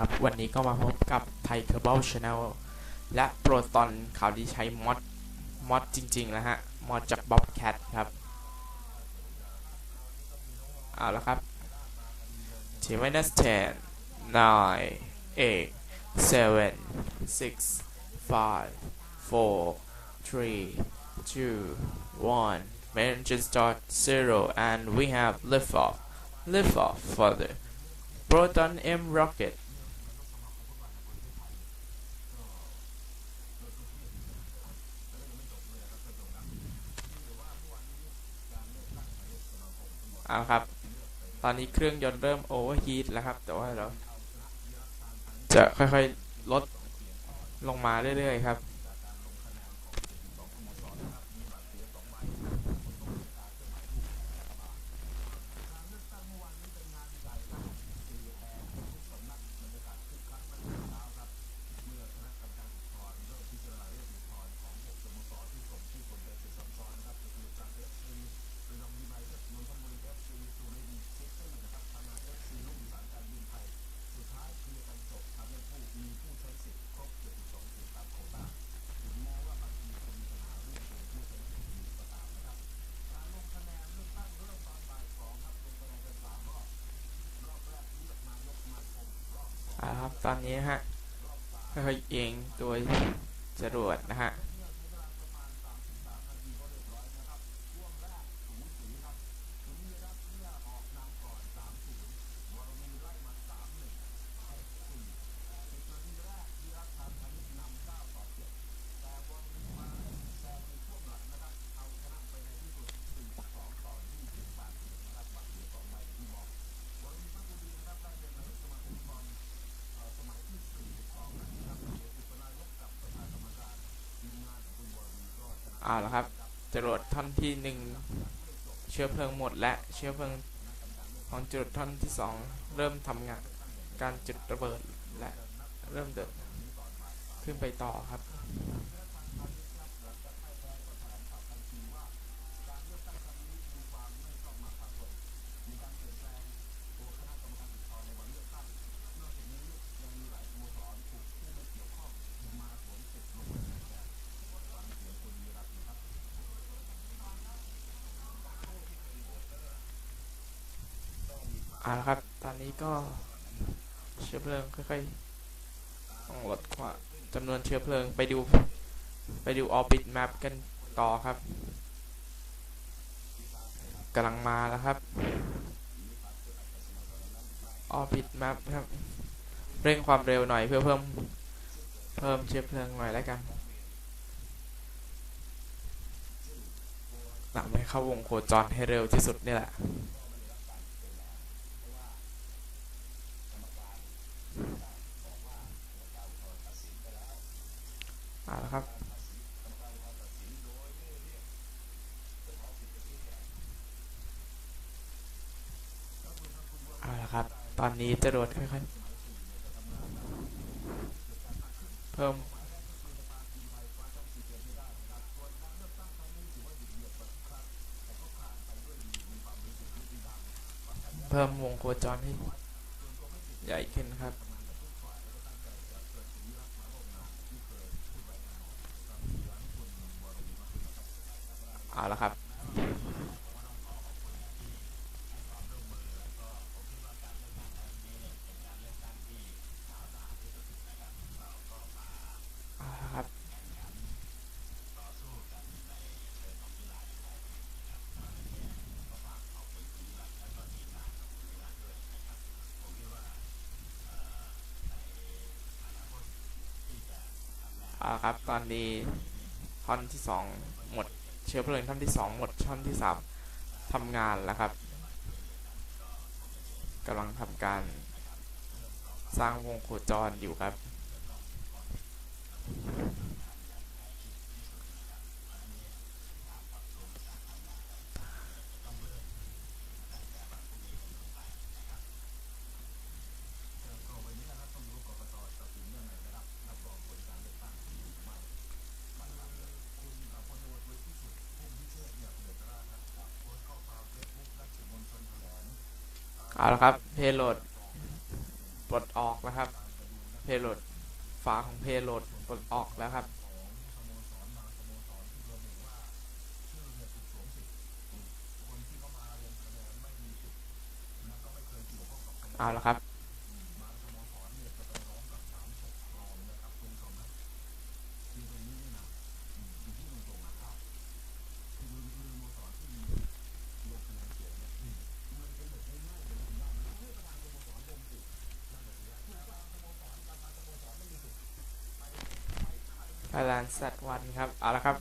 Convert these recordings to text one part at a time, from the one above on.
ครับ วันนี้ก็มาพบกับไทยเคเบิลชาแนลและโปรตอนข่าวดีใช้มอดมอดจริงๆนะฮะมอดจากบ๊อบแคทครับเอาละครับ T minus 10 9 8 7 6 5 4 3 2 1 Engine start 0 and we have lift off lift off further Proton M rocket เอาครับ ตอนนี้เครื่องยนต์เริ่มโอเวอร์ฮีทแล้วครับ แต่ว่าเราจะค่อยๆลดลงมาเรื่อยๆครับ อ่าครับตอนนี้ฮะค่อยๆเอียงตัวจรวดนะฮะ เอาละครับจรวดท่อนที่หนึ่งเชื้อเพลิงหมดและเชื้อเพลิงของจรวดท่อนที่สองเริ่มทำงานการจุดระเบิดและเริ่มเดินขึ้นไปต่อครับ เอาละครับ ตอนนี้ก็เชื้อเพลิงค่อยๆลดความจำนวนเชื้อเพลิงไปดูไปดู orbit map กันต่อครับกำลังมาแล้วครับ orbit map ครับ เร่งความเร็วหน่อยเพื่อเพิ่มเพิ่มเชื้อเพลิงหน่อยแล้วกันหลังไม่เข้าวงโคจรให้เร็วที่สุดนี่แหละ เอาละครับ เอาละครับ ตอนนี้จรวดค่อยๆ เพิ่มเพิ่มวงโคจรให้ใหญ่ขึ้นครับ เอาละครับ เอาละครับ เอาละครับ ตอนนี้ท่อนที่สองหมด เชื้อเพลิงท่อนที่สองหมดช่อนที่สามทำงานแล้วครับกำลังทำการสร้างวงโคจรอยู่ครับ เอาละครับเพโหลดปลดออกนะครับเพโหลดฝาของเพโหลดปลดออกแล้วครับเอาละครับ พลานสัตว์วันครับ เอาละครับ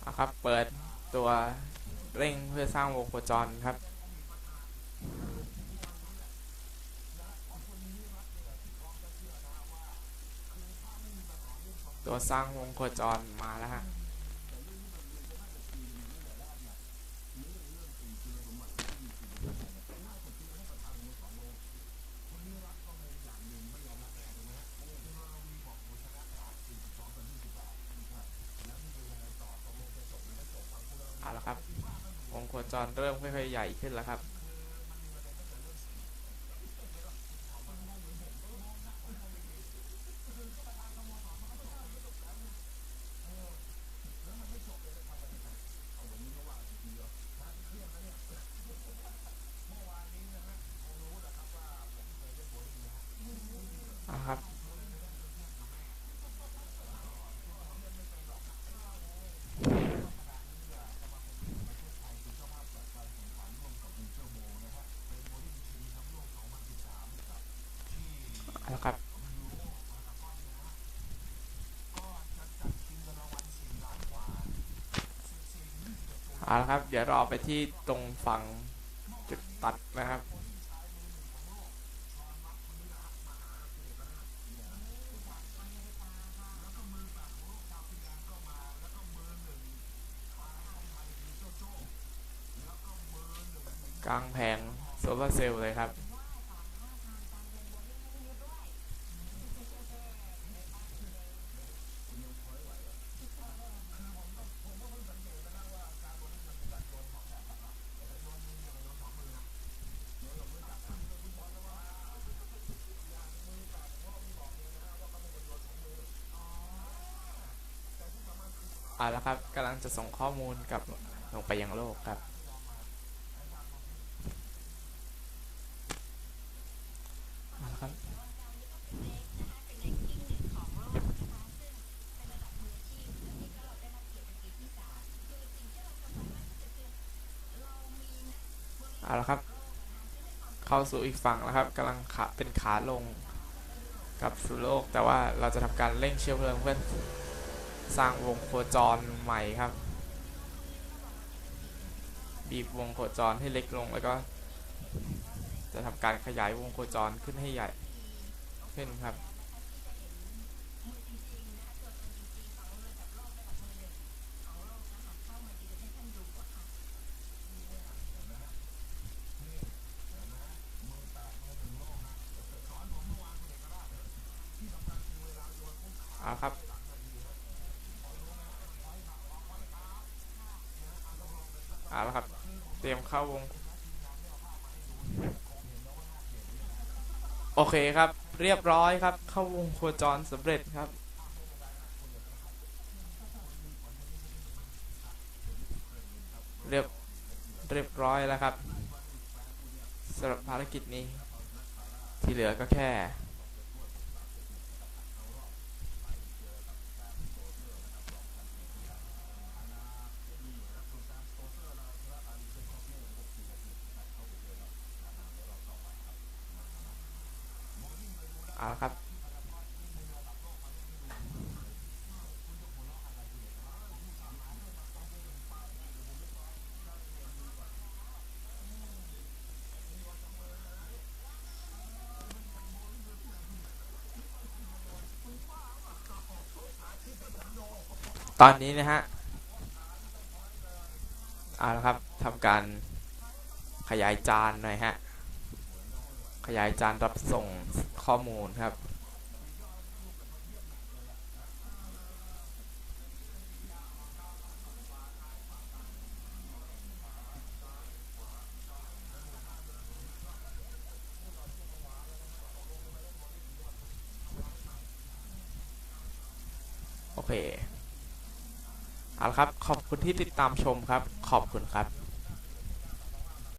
เอาครับ เปิดตัวเร่งเพื่อสร้างวงโคจรครับ ตัวสร้างวงโคจรมาแล้วฮะ เอาละครับ วงโค จรเริ่มค่อยๆใหญ่ขึ้นแล้วครับ เอาครับ เอาละครับ เอาละครับ เดี๋ยวรอไปที่ตรงฝั่งจุดตัดนะครับ กลางแผงโซลาร์เซลล์เลยครับ เอาละครับกำลังจะส่งข้อมูลกลับลงไปยังโลกครับ เอาละครับ เอาละครับ เข้าสู่อีกฝั่งแล้วครับกำลังขาเป็นขาลงกับสู่โลก แต่ว่าเราจะทำการเร่งเชื้อเพลิงเพื่อ สร้างวงโคจรใหม่ครับ บีบวงโคจรให้เล็กลงแล้วก็ จะทำการขยายวงโคจรขึ้นให้ใหญ่ขึ้นครับเอาครับ เอาละครับ เตรียมเข้าวง โอเคครับ เรียบร้อยครับ เข้าวงโคจรสำเร็จครับเรียบเรียบร้อยแล้วครับสำหรับภารกิจนี้ ที่เหลือก็แค่ เอาละครับ ตอนนี้นะฮะเอาละครับทำการขยายจานหน่อยฮะ ขยายจานรับส่ง ข้อมูลครับ โอเค เอาละครับ ขอบคุณที่ติดตามชมครับ ขอบคุณครับ